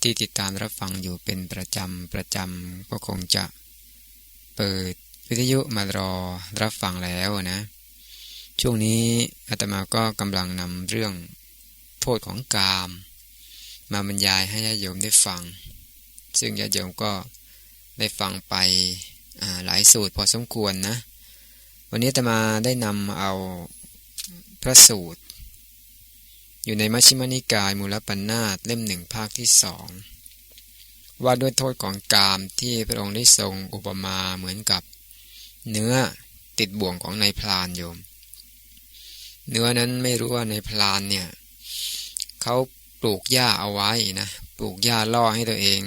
ที่ติดตามรับฟังอยู่เป็นประจำประจำก็คงจะเปิดวิทยุมารอรับฟังแล้วนะ ช่วงนี้อาตมาก็กำลังนำเรื่องโทษของกาม มาบรรยายให้ญาติโยมได้ฟัง ซึ่งญาติโยมก็ได้ฟังไปหลายสูตรพอสมควรนะ วันนี้อาตมาได้นำเอาพระสูตร อยู่ในมัชฌิมานิกายมูลปัญนาตเล่มหนึ่งภาคที่สองว่าด้วยโทษของกามที่พระองค์ได้ทรงอุปมาเหมือนกับ เนื้อติดบ่วงของนายพรานโยม เนื้อนั้นไม่รู้ว่าในพรานเนี่ยเขาปลูกหญ้าเอาไว้นะปลูกหญ้าล่อให้ตัวเอง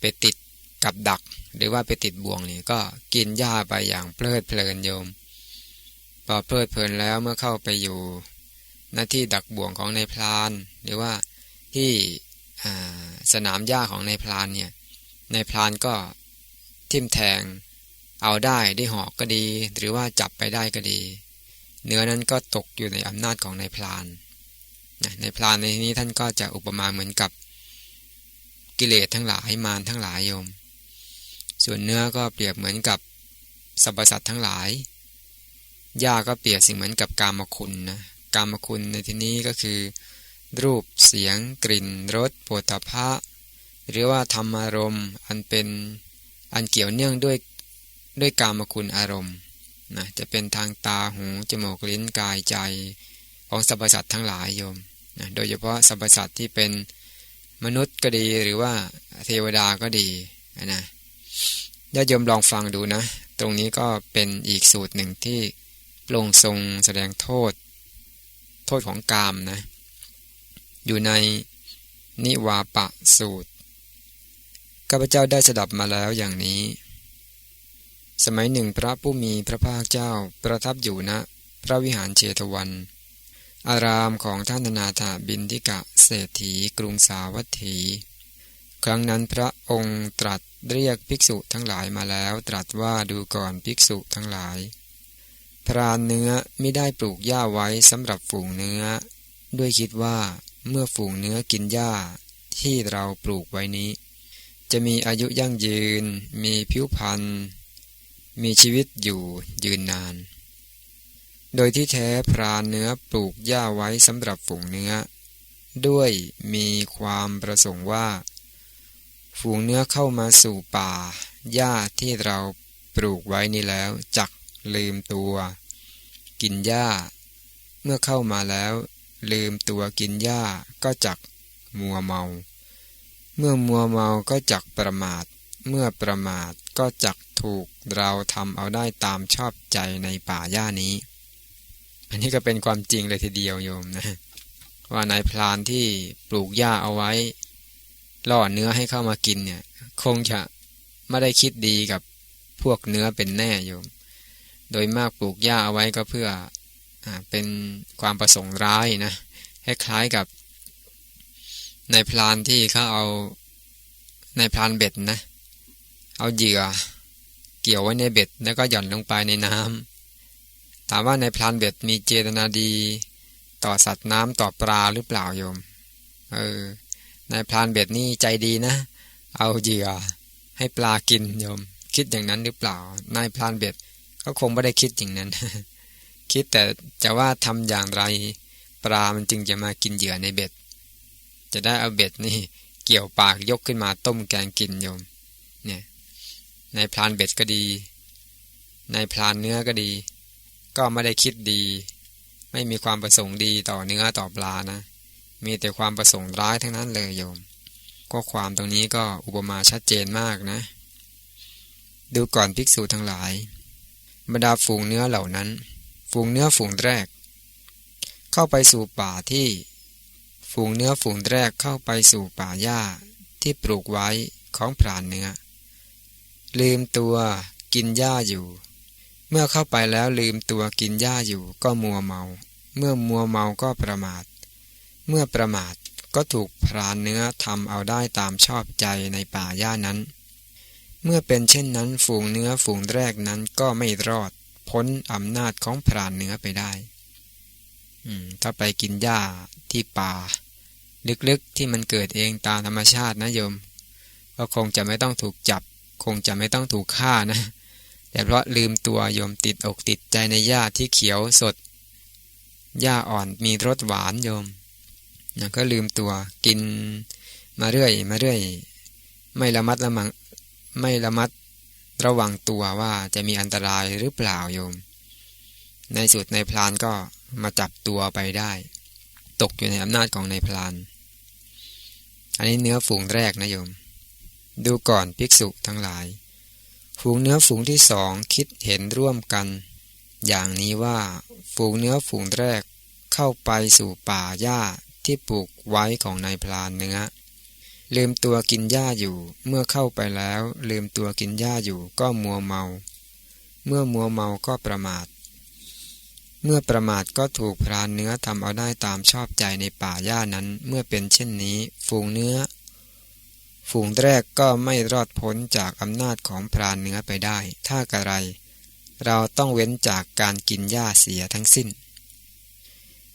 ไปติดกับดัก หรือว่าไปติดบ่วงนี่ก็กินหญ้าไปอย่างเพลิดเพลินโยมพอเพลิดเพลินแล้วเมื่อเข้าไปอยู่ หน้าที่ดักบ่วงของในพราน หรือว่าที่สนามหญ้าของในพรานเนี่ยในพรานก็ทิ่มแทงเอาได้ได้หอกก็ดี หรือว่าจับไปได้ก็ดี เนื้อนั้นก็ตกอยู่ในอำนาจของในพรานในพรานในที่นี้ท่านก็จะอุปมาเหมือนกับกิเลสทั้งหลายมารทั้งหลายโยม ส่วนเนื้อก็เปรียบเหมือนกับสรรพสัตว์ทั้งหลายหญ้าก็เปรียบสิ่งเหมือนกับกามคุณนะ กรรมคุณในที่นี้ก็คือ รูปเสียง กลิ่นรสโผฏฐะหรือว่าธรรมอารมณ์อันเป็นอันเกี่ยวเนื่องด้วยด้วยกรรมคุณอารมณ์นะจะเป็นทางตาหูจมูกลิ้นกายใจของสรรพสัตว์ทั้งหลายโยมนะโดยเฉพาะสรรพสัตว์ที่เป็นมนุษย์ก็ดีหรือว่าเทวดาก็ดีนะญาติโยมลองฟังดูนะ ตรงนี้ก็เป็นอีกสูตรหนึ่งที่ปรงทรงแสดงโทษ โทษของกามนะ อยู่ในนิวาปะสูตรข้าพเจ้าได้สดับมาแล้วอย่างนี้ สมัยหนึ่งพระผู้มีพระภาคเจ้าประทับอยู่ณนะพระวิหารเชตวัน อารามของท่านนาถาบินทิกะเศรษฐีกรุงสาวัตถี ครั้งนั้นพระองค์ตรัสเรียกภิกษุทั้งหลายมาแล้ว ตรัสว่าดูก่อนภิกษุทั้งหลาย พรานเนื้อไม่ได้ปลูกหญ้าไว้สำหรับฝูงเนื้อ ด้วยคิดว่าเมื่อฝูงเนื้อกินหญ้าที่เราปลูกไว้นี้ จะมีอายุยั่งยืน มีผิวพรรณมีชีวิตอยู่ยืนนาน โดยที่แท้พรานเนื้อปลูกหญ้าไว้สำหรับฝูงเนื้อ ด้วยมีความประสงค์ว่า ฝูงเนื้อเข้ามาสู่ป่าหญ้าที่เราปลูกไว้นี้แล้วจัก ลืมตัว กินหญ้า เมื่อเข้ามาแล้ว ลืมตัวกินหญ้าก็จักมัวเมา เมื่อมัวเมาก็จักประมาท เมื่อประมาทก็จักถูกเราทำเอาได้ตามชอบใจในป่าหญ้านี้ อันนี้ก็เป็นความจริงเลยทีเดียวโยมนะว่านายพรานที่ปลูกหญ้าเอาไว้ล่อเนื้อให้เข้ามากินเนี่ย คงจะไม่ได้คิดดีกับพวกเนื้อเป็นแน่โยม โดยมากปลูกหญ้าเอาไว้ก็เพื่ออเป็นความประสงค์ร้ายนะคล้ายๆกับในพลานที่เขาเอาในพลานเบ็ดนะ เอาเหยื่อเกี่ยวไว้ในเบ็ด แล้วก็หย่อนลงไปในน้ำถามว่าในพลานเบ็ดมีเจตนาดี ต่อสัตว์น้ำต่อปลาหรือเปล่าโยม เออ ในพลานเบ็ดนี่ใจดีนะ เอาเหยื่อให้ปลากินโยม คิดอย่างนั้นหรือเปล่า นายพลานเบ็ด ก็คงไม่ได้คิดอย่างนั้น คิดแต่จะว่าทำอย่างไร ปลามันจึงจะมากินเหยื่อในเบ็ด จะได้เอาเบ็ดนี่ เกี่ยวปากยกขึ้นมาต้มแกงกินโยม เนี่ยในพลานเบ็ดก็ดี ในพลานเนื้อก็ดี ก็ไม่ได้คิดดี ไม่มีความประสงค์ดีต่อเนื้อต่อปลานะ มีแต่ความประสงค์ร้ายทั้งนั้นเลยโยมก็ความตรงนี้ก็อุปมาชัดเจนมากนะ ดูก่อนภิกษุทั้งหลาย บรรดาฝูงเนื้อเหล่านั้น ฝูงเนื้อฝูงแรก เข้าไปสู่ป่าที่ ฝูงเนื้อฝูงแรกเข้าไปสู่ป่าหญ้าที่ปลูกไว้ของพรานเนื้อ ลืมตัวกินหญ้าอยู่ เมื่อเข้าไปแล้วลืมตัวกินหญ้าอยู่ก็มัวเมา เมื่อมัวเมาก็ประมาท เมื่อประมาทก็ถูกพรานเนื้อทำเอาได้ตามชอบใจในป่าหญ้านั้น เมื่อเป็นเช่นนั้นฝูงเนื้อฝูงแรกนั้นก็ไม่รอด พ้นอำนาจของพรานเนื้อไปได้ถ้าไปกินหญ้าที่ป่า ลึกๆที่มันเกิดเองตามธรรมชาตินะโยม ก็คงจะไม่ต้องถูกจับ คงจะไม่ต้องถูกฆ่านะ แต่เพราะลืมตัวโยมติดอกติดใจในหญ้าที่เขียวสดหญ้าอ่อนมีรสหวานโยมนะก็ลืมตัวกินมาเรื่อยมาเรื่อย ไม่ระมัดระมัง ไม่ระมัดระวังตัวว่าจะมีอันตรายหรือเปล่าโยม ในสุดในพลานก็มาจับตัวไปได้ ตกอยู่ในอำนาจของในพลาน อันนี้เนื้อฝูงแรกนะโยม ดูก่อนภิกษุทั้งหลาย ฝูงเนื้อฝูงที่สองคิดเห็นร่วมกัน อย่างนี้ว่าฝูงเนื้อฝูงแรกเข้าไปสู่ป่าหญ้าที่ปลูกไว้ของนายพลานเนื้อ ลืมตัวกินหญ้าอยู่ เมื่อเข้าไปแล้ว ลืมตัวกินหญ้าอยู่ก็มัวเมา เมื่อมัวเมาก็ประมาท เมื่อประมาทก็ถูกพรานเนื้อทำเอาได้ตามชอบใจในป่าหญ้านั้น เมื่อเป็นเช่นนี้ ฝูงเนื้อ ฝูงแรกก็ไม่รอดพ้นจากอำนาจของพรานเนื้อไปได้ ถ้ากระไร เราต้องเว้นจากการกินหญ้าเสียทั้งสิ้น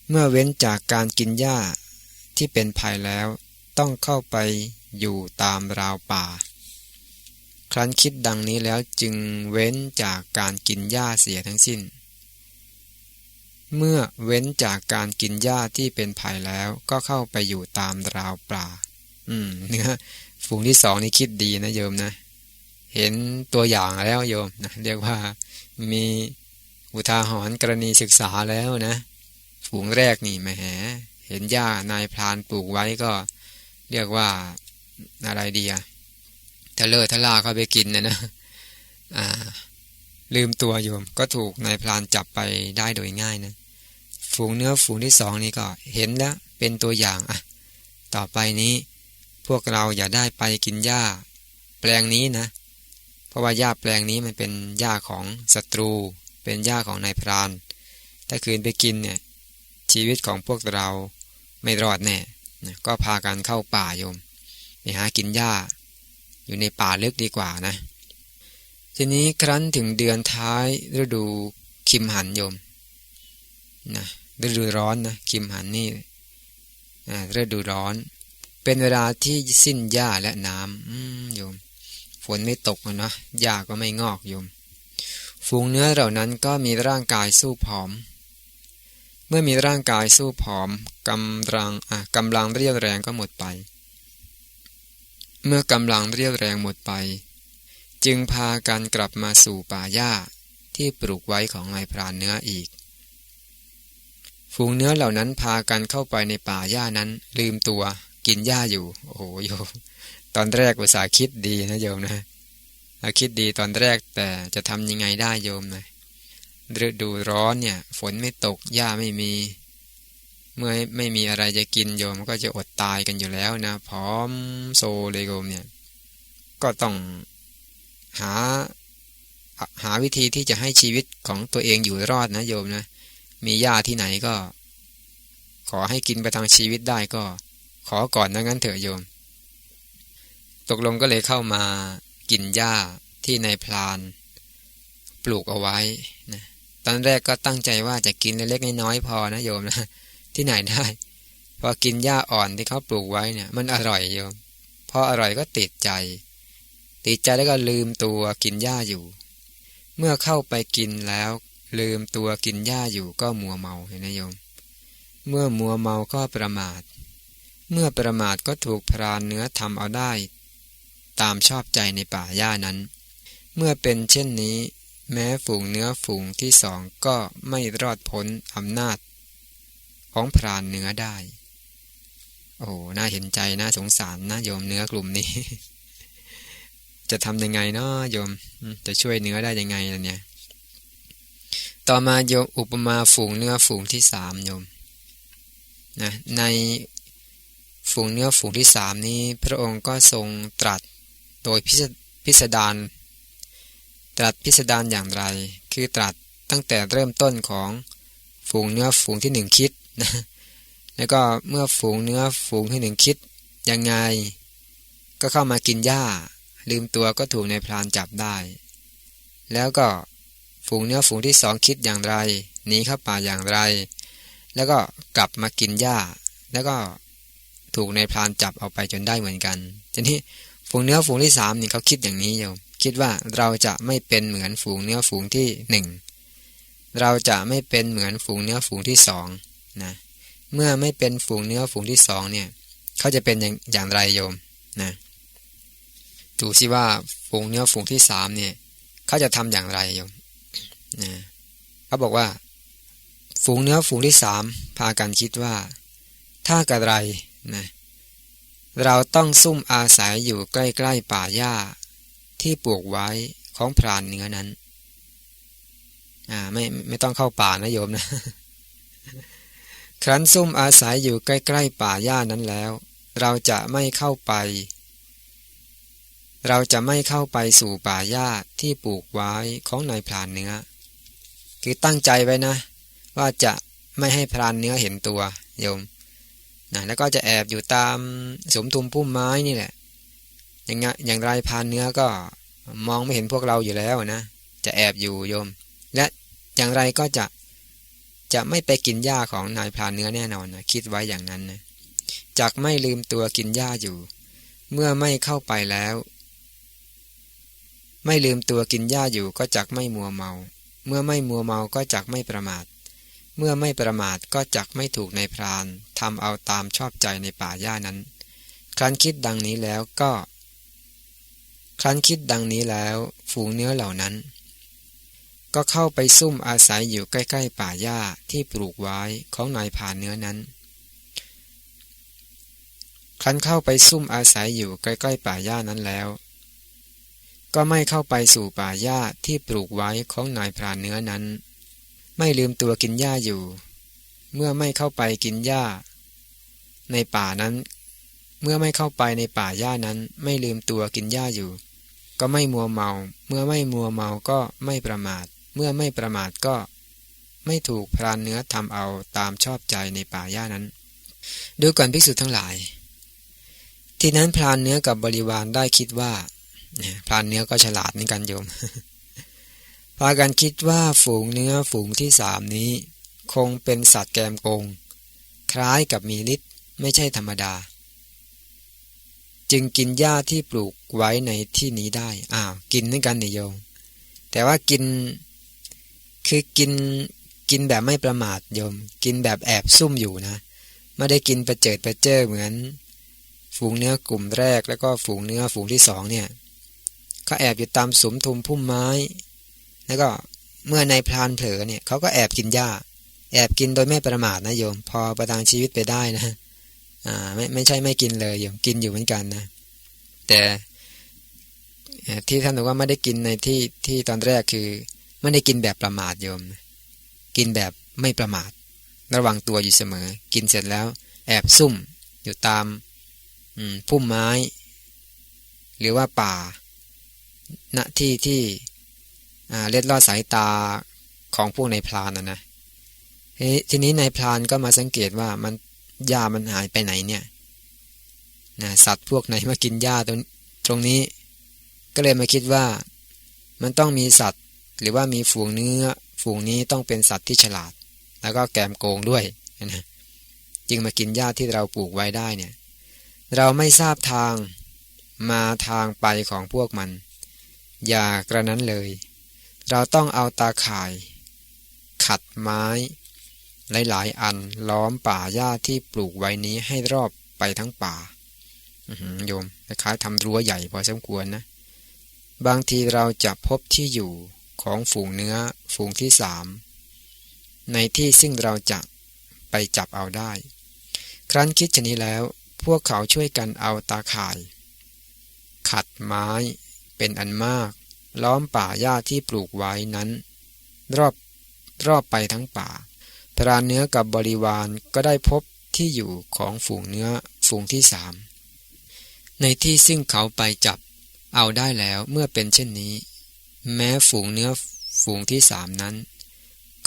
เมื่อเว้นจากการกินหญ้าที่เป็นภัยแล้ว ต้องเข้าไปอยู่ตามราวป่า ครั้นคิดดังนี้แล้วจึงเว้นจากการกินหญ้าเสียทั้งสิ้น เมื่อเว้นจากการกินหญ้าที่เป็นภัยแล้วก็เข้าไปอยู่ตามราวป่า อืมเนื้อฝูงที่สองนี่คิดดีนะโยมนะ เห็นตัวอย่างแล้วโยมนะเรียกว่ามีอุทาหรณ์กรณีศึกษาแล้วนะ ฝูงแรกนี่แหมเห็นหญ้านายพรานปลูกไว้ก็ เรียกว่าอะไรดีอะทะเลทะลาเข้าไปกินนะนะลืมตัวโยมก็ถูกนายพรานจับไปได้โดยง่ายนะ ฝูงเนื้อฝูงที่สองนี่ก็เห็นแล้วเป็นตัวอย่างอะ ต่อไปนี้พวกเราอย่าได้ไปกินหญ้า แปลงนี้นะ เพราะว่าหญ้าแปลงนี้มันเป็นหญ้าของศัตรู เป็นหญ้าของนายพราน ถ้าคืนไปกินเนี่ยชีวิตของพวกเราไม่รอดแน่ ก็พากันเข้าป่าโยมไปหากินหญ้า อยู่ในป่าลึกดีกว่านะ ทีนี้ครั้นถึงเดือนท้ายฤดูคิมหันโยมนะฤดูร้อนนะคิมหันนี่ฤดูร้อน เป็นเวลาที่สิ้นหญ้าและน้ำโยม ฝนไม่ตกนะหญ้าก็ไม่งอกโยม ฝูงเนื้อเหล่านั้นก็มีร่างกายสู้ผอม เมื่อมีร่างกายสู้ผอมกำลังอะกำลังเรียวแรงก็หมดไป เมื่อกำลังเรียวแรงหมดไป จึงพากันกลับมาสู่ป่าหญ้าที่ปลูกไว้ของนายพรานเนื้ออีก ฝูงเนื้อเหล่านั้นพากันเข้าไปในป่าหญ้านั้น ลืมตัวกินหญ้าอยู่ โอ้โยมตอนแรกอุตส่าห์คิดดีนะโยมนะคิดดีตอนแรกแต่จะทำยังไงได้โยมนะ ฤดูร้อนเนี่ย ฝนไม่ตกหญ้าไม่มี เมื่อไม่มีอะไรจะกินโยมก็จะอดตายกันอยู่แล้วนะพร้อมโซเลยโยมเนี่ย ก็ต้องหาหาวิธีที่จะให้ชีวิตของตัวเองอยู่รอดนะโยมนะ มีหญ้าที่ไหนก็ ขอให้กินไปทางชีวิตได้ก็ ขอก่อนนะงั้นเถอะโยม ตกลงก็เลยเข้ามากินหญ้าที่ในพลาน ปลูกเอาไว้นะ ตอนแรกก็ตั้งใจว่าจะกินเล็กๆน้อยๆพอนะโยมนะที่ไหนได้ พอกินหญ้าอ่อนที่เขาปลูกไว้เนี่ย มันอร่อยโยม พออร่อยก็ติดใจ ติดใจแล้วก็ลืมตัวกินหญ้าอยู่ เมื่อเข้าไปกินแล้ว ลืมตัวกินหญ้าอยู่ก็มัวเมาเห็นไหมโยม เมื่อมัวเมาก็ประมาท เมื่อประมาทก็ถูกพรานเนื้อทำเอาได้ ตามชอบใจในป่าหญ้านั้น เมื่อเป็นเช่นนี้ แม้ฝูงเนื้อฝูงที่สองก็ไม่รอดพ้นอำนาจ ของพรานเนื้อได้ โอ้น่าเห็นใจน่าสงสารนะโยมเนื้อกลุ่มนี้ จะทำยังไงเนาะโยม จะช่วยเนื้อได้ยังไงล่ะเนี่ย ต่อมาโยมอุปมาฝูงเนื้อฝูงที่สามโยมนะในฝูงเนื้อฝูงที่สามนี้ พระองค์ก็ทรงตรัสโดยพิสดาร ตรัสพิสดารอย่างไร คือตรัสตั้งแต่เริ่มต้นของฝูงเนื้อฝูงที่หนึ่งคิดนะแล้วก็เมื่อฝูงเนื้อฝูงที่หนึ่งคิดยังไง ก็เข้ามากินหญ้า ลืมตัวก็ถูกในพรานจับได้ แล้วก็ฝูงเนื้อฝูงที่สองคิดอย่างไรหนีเข้าป่าอย่างไร แล้วก็กลับมากินหญ้า แล้วก็ถูกในพรานจับเอาไปจนได้เหมือนกันทีนี้ฝูงเนื้อฝูงที่สามนี่เขาคิดอย่างนี้โยม คิดว่าเราจะไม่เป็นเหมือนฝูงเนื้อฝูงที่หนึ่งเราจะไม่เป็นเหมือนฝูงเนื้อฝูงที่สองนะเมื่อไม่เป็นฝูงเนื้อฝูงที่สองเนี่ยเขาจะเป็นอย่างางไรโยมนะดูสิว่าฝูงเนื้อฝูงที่สามเนี่ยเขาจะทำอย่างไรโยมนะเขาบอกว่า ฝูงเนื้อฝูงที่สามพากันคิดว่า ถ้ากระไรนะเราต้องซุ่มอาศัยอยู่ใกล้ ๆ ป่าหญ้า ที่ปลูกไว้ของพรานเนื้อนั้น อ่าไม่ไม่ต้องเข้าป่านะโยมนะ ครั้นซุ่มอาศัยอยู่ใกล้ ๆ ป่าหญ้านั้นแล้ว เราจะไม่เข้าไป เราจะไม่เข้าไปสู่ป่าหญ้าที่ปลูกไว้ของนายพรานเนื้อ คือตั้งใจไว้นะ ว่าจะไม่ให้พรานเนื้อเห็นตัวโยมนะแล้วก็จะแอบอยู่ตามสมทุมพุ่มไม้นี่แหละ อย่างอย่างไรพานเนื้อก็มองไม่เห็นพวกเราอยู่แล้วนะจะแอบอยู่โยม และอย่างไรก็จะจะไม่ไปกินหญ้าของนายพรานเนื้อแน่นอนนะคิดไว้อย่างนั้นนะจักไม่ลืมตัวกินหญ้าอยู่ เมื่อไม่เข้าไปแล้ว ไม่ลืมตัวกินหญ้าอยู่ก็จักไม่มัวเมา เมื่อไม่มัวเมาก็จักไม่ประมาท เมื่อไม่ประมาทก็จักไม่ถูกในพรานทำเอาตามชอบใจในป่าหญ้านั้น ครั้นคิดดังนี้แล้วก็ ครั้นคิดดังนี้แล้ว ฝูงเนื้อเหล่านั้น ก็เข้าไปซุ่มอาศัยอยู่ใกล้ ๆ ป่าหญ้าที่ปลูกไว้ของนายผ่านเนื้อนั้น ครั้นเข้าไปซุ่มอาศัยอยู่ใกล้ ๆ ป่าหญ้านั้นแล้ว ก็ไม่เข้าไปสู่ป่าหญ้าที่ปลูกไว้ของนายพรานเนื้อนั้น ไม่ลืมตัวกินหญ้าอยู่ เมื่อไม่เข้าไปกินหญ้า ในป่านั้นเมื่อไม่เข้าไปในป่าหญ้านั้นไม่ลืมตัวกินหญ้าอยู่ ก็ไม่มัวเมา เมื่อไม่มัวเมาก็ไม่ประมาท เมื่อไม่ประมาทก็ ไม่ถูกพรานเนื้อทำเอาตามชอบใจในป่าหญ้านั้น ดูก่อนภิกษุทั้งหลาย ที่นั้นพรานเนื้อกับบริวารได้คิดว่าพรานเนื้อก็ฉลาดเหมือนกันโยม พากันคิดว่าฝูงเนื้อฝูงที่สามนี้ คงเป็นสัตว์แกมโกง คล้ายกับมีฤทธิ์ไม่ใช่ธรรมดา จึงกินหญ้าที่ปลูกไว้ในที่นี้ได้ อ้าว กินด้วยกันนี่โยม แต่ว่ากิน คือกิน กินแบบไม่ประมาทโยม กินแบบแอบซุ่มอยู่นะ ไม่ได้กินประเจิดประเจ้อเหมือน ฝูงเนื้อกลุ่มแรกแล้วก็ฝูงเนื้อฝูงที่สองเนี่ยเขาแอบอยู่ตามสมทุมพุ่มไม้ แล้วก็เมื่อในพรานเผลอเนี่ยเขาก็แอบกินหญ้า แอบกินโดยไม่ประมาทนะโยม พอประทังชีวิตไปได้นะ อ่าไม่ไม่ใช่ไม่กินเลยอยู่กินอยู่เหมือนกันนะ แต่ที่ท่านบอกว่าไม่ได้กินในที่ที่ตอนแรกคือไม่ได้กินแบบประมาทโยม กินแบบไม่ประมาท ระวังตัวอยู่เสมอ กินเสร็จแล้ว แอบซุ่มอยู่ตามพุ่มไม้ หรือว่าป่า ณที่ที่เล็ดลอดสายตาของพวกในพรานนะนะทีนี้ในพรานก็มาสังเกตว่ามัน หญ้ามันหายไปไหนเนี่ยนะสัตว์พวกไหนมากินหญ้าตรงตรงนี้ ก็เลยมาคิดว่า มันต้องมีสัตว์ หรือว่ามีฝูงเนื้อ ฝูงนี้ต้องเป็นสัตว์ที่ฉลาด แล้วก็แกมโกงด้วยนะจึงมากินหญ้าที่เราปลูกไว้ได้เนี่ย เราไม่ทราบทางมาทางไปของพวกมัน อย่ากระนั้นเลย เราต้องเอาตาข่าย ขัดไม้ หลายๆ อันล้อมป่าหญ้าที่ปลูกไว้นี้ให้รอบไปทั้งป่าโยมคล้ายทำรั้วใหญ่พอสมควรนะ บางทีเราจะพบที่อยู่ของฝูงเนื้อฝูงที่สามในที่ซึ่งเราจะไปจับเอาได้ ครั้นคิดชนี้แล้ว พวกเขาช่วยกันเอาตาข่าย ขัดไม้เป็นอันมาก ล้อมป่าหญ้าที่ปลูกไว้นั้น รอบรอบไปทั้งป่า พรานเนื้อกับบริวารก็ได้พบที่อยู่ของฝูงเนื้อฝูงที่สามในที่ซึ่งเขาไปจับเอาได้แล้วเมื่อเป็นเช่นนี้ แม้ฝูงเนื้อฝูงที่สามนั้น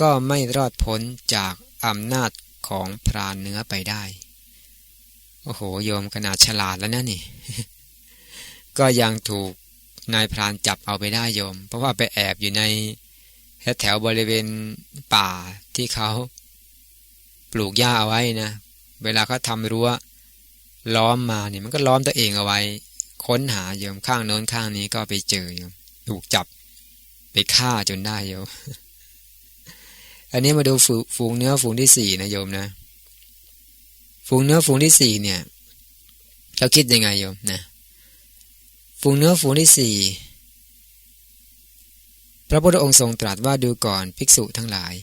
ก็ไม่รอดพ้นจากอำนาจของพรานเนื้อไปได้ โอ้โหโยมขนาดฉลาดแล้วนะนี่ ก็ยังถูกนายพรานจับเอาไปได้โยม เพราะว่าไปแอบอยู่ในแถวบริเวณป่าที่เขา ปลูกหญ้าเอาไว้นะ เวลาเขาทำรั้วล้อมมาเนี่ยมันก็ล้อมตัวเองเอาไว้ ค้นหาโยมข้างโน้นข้างนี้ก็ไปเจอโยมถูกจับไปฆ่าจนได้โยม อันนี้มาดูฝูงเนื้อฝูงที่สี่นะโยมนะ ฝูงเนื้อฝูงที่สี่เนี่ยเราคิดยังไงโยมนะ ฝูงเนื้อฝูงที่สี่พระพุทธองค์ทรงตรัสว่าดูก่อนภิกษุทั้งหลาย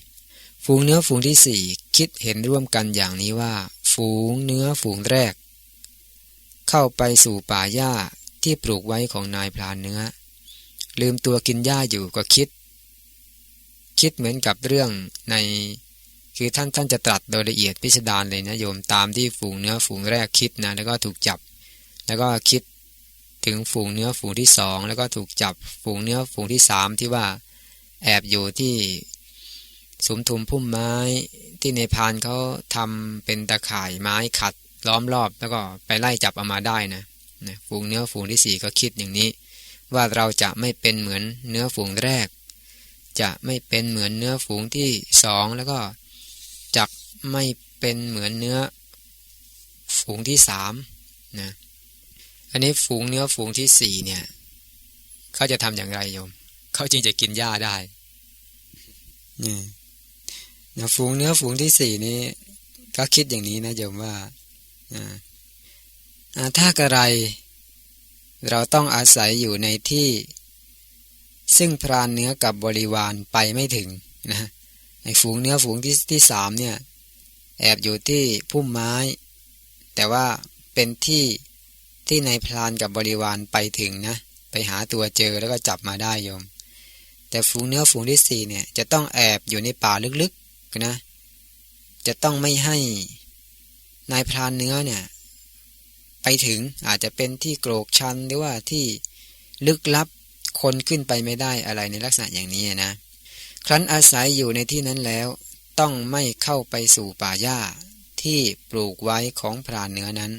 ฝูงเนื้อฝูงที่สี่คิดเห็นร่วมกันอย่างนี้ว่า ฝูงเนื้อฝูงแรก เข้าไปสู่ป่าหญ้าที่ปลูกไว้ของนายพรานเนื้อ ลืมตัวกินหญ้าอยู่ก็คิด คิดเหมือนกับเรื่องในคือท่านท่านจะตรัสโดยละเอียดพิสดารเลยนะโยมตามที่ฝูงเนื้อฝูงแรกคิดนะแล้วก็ถูกจับ แล้วก็คิดถึงฝูงเนื้อฝูงที่สองแล้วก็ถูกจับ ฝูงเนื้อฝูงที่สามที่ว่าแอบอยู่ที่ สุมทุมพุ่มไม้ที่ในพานเขาทำเป็นตะข่ายไม้ขัดล้อมรอบ แล้วก็ไปไล่จับเอามาได้นะนะฝูงเนื้อฝูงที่สี่ก็คิดอย่างนี้ ว่าเราจะไม่เป็นเหมือนเนื้อฝูงแรก จะไม่เป็นเหมือนเนื้อฝูงที่สองแล้วก็จะไม่เป็นเหมือนเนื้อฝูงที่สามนะอันนี้ฝูงเนื้อฝูงที่สี่เนี่ยเขาจะทำอย่างไรโยมเขาจึงจะกินหญ้าได้ เนี่ย นะฝูงเนื้อฝูงที่สี่นี้ก็คิดอย่างนี้นะโยมว่าถ้ากระไร เราต้องอาศัยอยู่ในที่ ซึ่งพรานเนื้อกับบริวารไปไม่ถึงนะไอ้ฝูงเนื้อฝูงที่ที่สามเนี่ย แอบอยู่ที่พุ่มไม้ แต่ว่าเป็นที่ที่ในพรานกับบริวารไปถึงนะไปหาตัวเจอแล้วก็จับมาได้โยม แต่ฝูงเนื้อฝูงที่สี่เนี่ยจะต้องแอบอยู่ในป่าลึก นะ จะต้องไม่ให้นายพรานเนื้อเนี่ย ไปถึงอาจจะเป็นที่โกรกชันหรือว่าที่ลึกลับคนขึ้นไปไม่ได้อะไรในลักษณะอย่างนี้นะ ครั้นอาศัยอยู่ในที่นั้นแล้ว ต้องไม่เข้าไปสู่ป่าหญ้าที่ปลูกไว้ของพรานเนื้อนั้น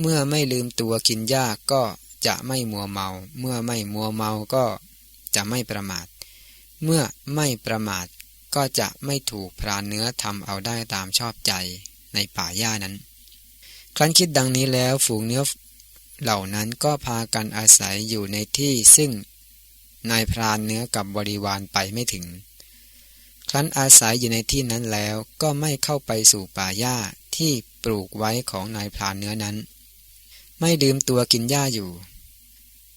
เมื่อไม่ลืมตัวกินยาก็จะไม่มัวเมา เมื่อไม่มัวเมาก็จะไม่ประมาท เมื่อไม่ประมาท ก็จะไม่ถูกพรานเนื้อทำเอาได้ตามชอบใจในป่าหญ้านั้น ครั้นคิดดังนี้แล้วฝูงเนื้อเหล่านั้นก็พากันอาศัยอยู่ในที่ซึ่งนายพรานเนื้อกับบริวารไปไม่ถึง ครั้นอาศัยอยู่ในที่นั้นแล้วก็ไม่เข้าไปสู่ป่าหญ้าที่ปลูกไว้ของนายพรานเนื้อนั้น ไม่ดื่มตัวกินหญ้าอยู่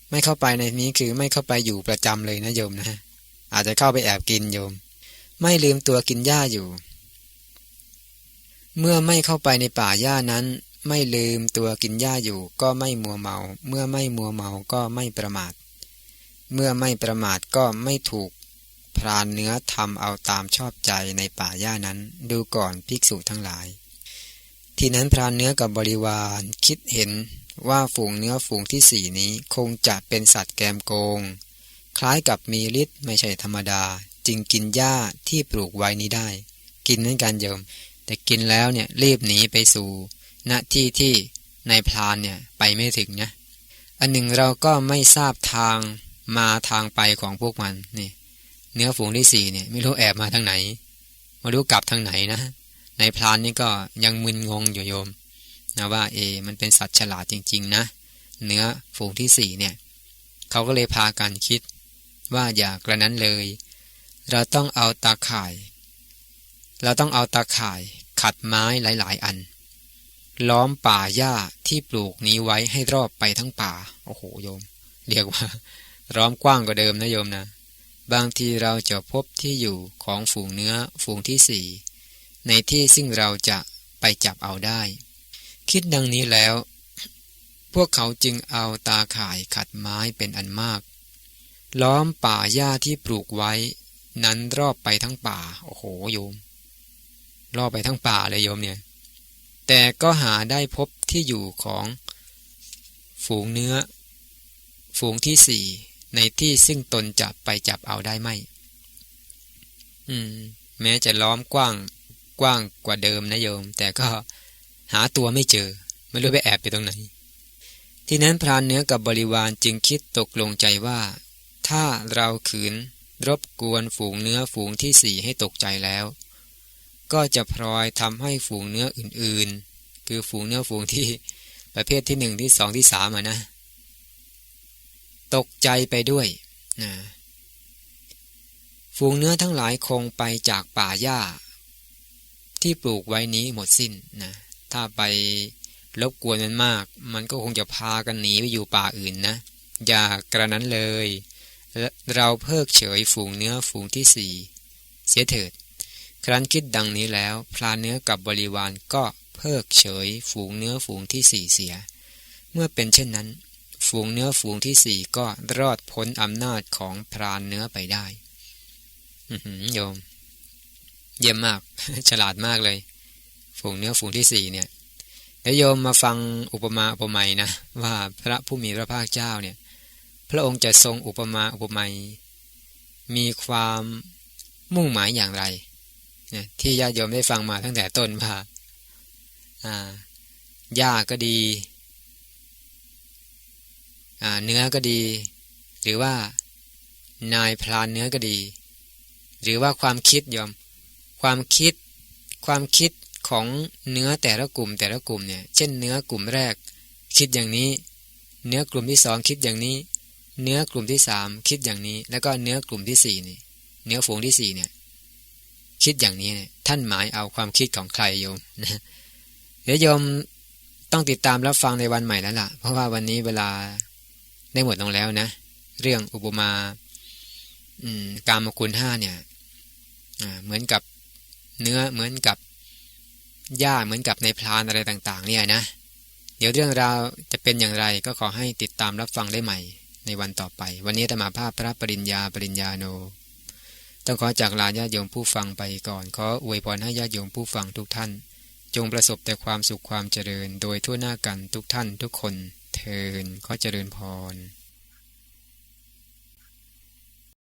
ไม่เข้าไปในนี้คือไม่เข้าไปอยู่ประจำเลยนะโยมนะ อาจจะเข้าไปแอบกินโยม ไม่ลืมตัวกินหญ้าอยู่ เมื่อไม่เข้าไปในป่าหญ้านั้น ไม่ลืมตัวกินหญ้าอยู่ ก็ไม่มัวเมา เมื่อไม่มัวเมาก็ไม่ประมาท เมื่อไม่ประมาทก็ไม่ถูกพรานเนื้อทำเอาตามชอบใจในป่าหญ้านั้น ดูก่อนภิกษุทั้งหลาย ที่นั้นพรานเนื้อกับบริวารคิดเห็นว่าฝูงเนื้อฝูงที่สี่นี้คงจะเป็นสัตว์แกมโกง คล้ายกับมีฤทธิ์ไม่ใช่ธรรมดา จึงกินหญ้าที่ปลูกไว้นี้ได้ กินเหมือนกันโยม แต่กินแล้วเนี่ยรีบหนีไปสู่ณที่ที่นายพรานเนี่ยไปไม่ถึงนะอันหนึ่งเราก็ไม่ทราบทางมาทางไปของพวกมันนี่เนื้อฝูงที่สี่เนี่ยไม่รู้แอบมาทางไหนมารู้กลับทางไหนนะในพรานนี่ก็ยังมึนงงอยู่โยมนะว่าเอ มันเป็นสัตว์ฉลาดจริง ๆ นะ เนื้อฝูงที่สี่เนี่ย เขาก็เลยพากันคิดว่าอย่ากระนั้นเลย เราต้องเอาตาข่าย เราต้องเอาตาข่ายขัดไม้หลาย ๆ อัน ล้อมป่าหญ้าที่ปลูกนี้ไว้ให้รอบไปทั้งป่า โอ้โหโยม เรียกว่าล้อมกว้างกว่าเดิมนะโยมนะ บางทีเราจะพบที่อยู่ของฝูงเนื้อฝูงที่สี่ในที่ซึ่งเราจะไปจับเอาได้ คิดดังนี้แล้ว พวกเขาจึงเอาตาข่ายขัดไม้เป็นอันมาก ล้อมป่าหญ้าที่ปลูกไว้ นั้นรอบไปทั้งป่า โอ้โหโยม รอบไปทั้งป่าเลยโยมเนี่ย แต่ก็หาได้พบที่อยู่ของฝูงเนื้อ ฝูงที่สี่ในที่ซึ่งตนจะไปจับเอาได้ไหมอืม แม้จะล้อมกว้างกว้างกว่าเดิมนะโยม แต่ก็หาตัวไม่เจอ ไม่รู้ไปแอบไปตรงไหน ที่นั้นพรานเนื้อกับบริวารจึงคิดตกลงใจว่า ถ้าเราขืน รบกวนฝูงเนื้อฝูงที่สี่ให้ตกใจแล้ว ก็จะพลอยทำให้ฝูงเนื้ออื่นๆ คือฝูงเนื้อฝูงที่ประเภทที่หนึ่งที่สองที่สามนะ ตกใจไปด้วยนะฝูงเนื้อทั้งหลายคงไปจากป่าหญ้า ที่ปลูกไว้นี้หมดสิ้นนะถ้าไปรบกวนมันมาก มันก็คงจะพากันหนีไปอยู่ป่าอื่นนะ อย่ากระนั้นเลย เราเพิกเฉยฝูงเนื้อฝูงที่สี่เสียเถิด ครั้นคิดดังนี้แล้วพลาเนื้อกับบริวารก็เพิกเฉยฝูงเนื้อฝูงที่สี่เสีย เมื่อเป็นเช่นนั้น ฝูงเนื้อฝูงที่สี่ก็รอดพ้นอำนาจของพรานเนื้อไปได้โยม เยี่ยมมาก ฉลาดมากเลย ฝูงเนื้อฝูงที่สี่เนี่ยแล้วโยมมาฟังอุปมาอุปไมยนะ ว่าพระผู้มีพระภาคเจ้าเนี่ย พระองค์จะทรงอุปมาอุปไมยมีความมุ่งหมายอย่างไรที่ญาติโยมได้ฟังมาตั้งแต่ต้นว่าหญ้าก็ดีเนื้อก็ดี หรือว่านายพรานเนื้อก็ดี หรือว่าความคิดยอม ความคิดความคิดของเนื้อแต่ละกลุ่มแต่ละกลุ่มเนี่ย เช่นเนื้อกลุ่มแรก คิดอย่างนี้ เนื้อกลุ่มที่สองคิดอย่างนี้ เนื้อกลุ่มที่สามคิดอย่างนี้ แล้วก็เนื้อกลุ่มที่สี่นี่เนื้อฝูงที่สี่เนี่ย คิดอย่างนี้เนี่ยท่านหมายเอาความคิดของใครโยมนะเดี๋ยวโยมต้องติดตามรับฟังในวันใหม่แล้วล่ะ เพราะว่าวันนี้เวลาได้หมดลงแล้วนะ เรื่องอุปมาการมคุณห้าเนี่ยเหมือนกับเนื้อเหมือนกับหญ้าเหมือนกับในพลานอะไรต่าง ๆ เนี่ยนะ เดี๋ยวเรื่องราวจะเป็นอย่างไรก็ขอให้ติดตามรับฟังได้ใหม่ ในวันต่อไป วันนี้ธรรมาภาพพระปริญญาปริญญาโน ต้องขอจากลาญาโยมผู้ฟังไปก่อน ขออวยพรให้ญาโยมผู้ฟังทุกท่าน จงประสบแต่ความสุขความเจริญ โดยทั่วหน้ากันทุกท่านทุกคน เทินขอเจริญพร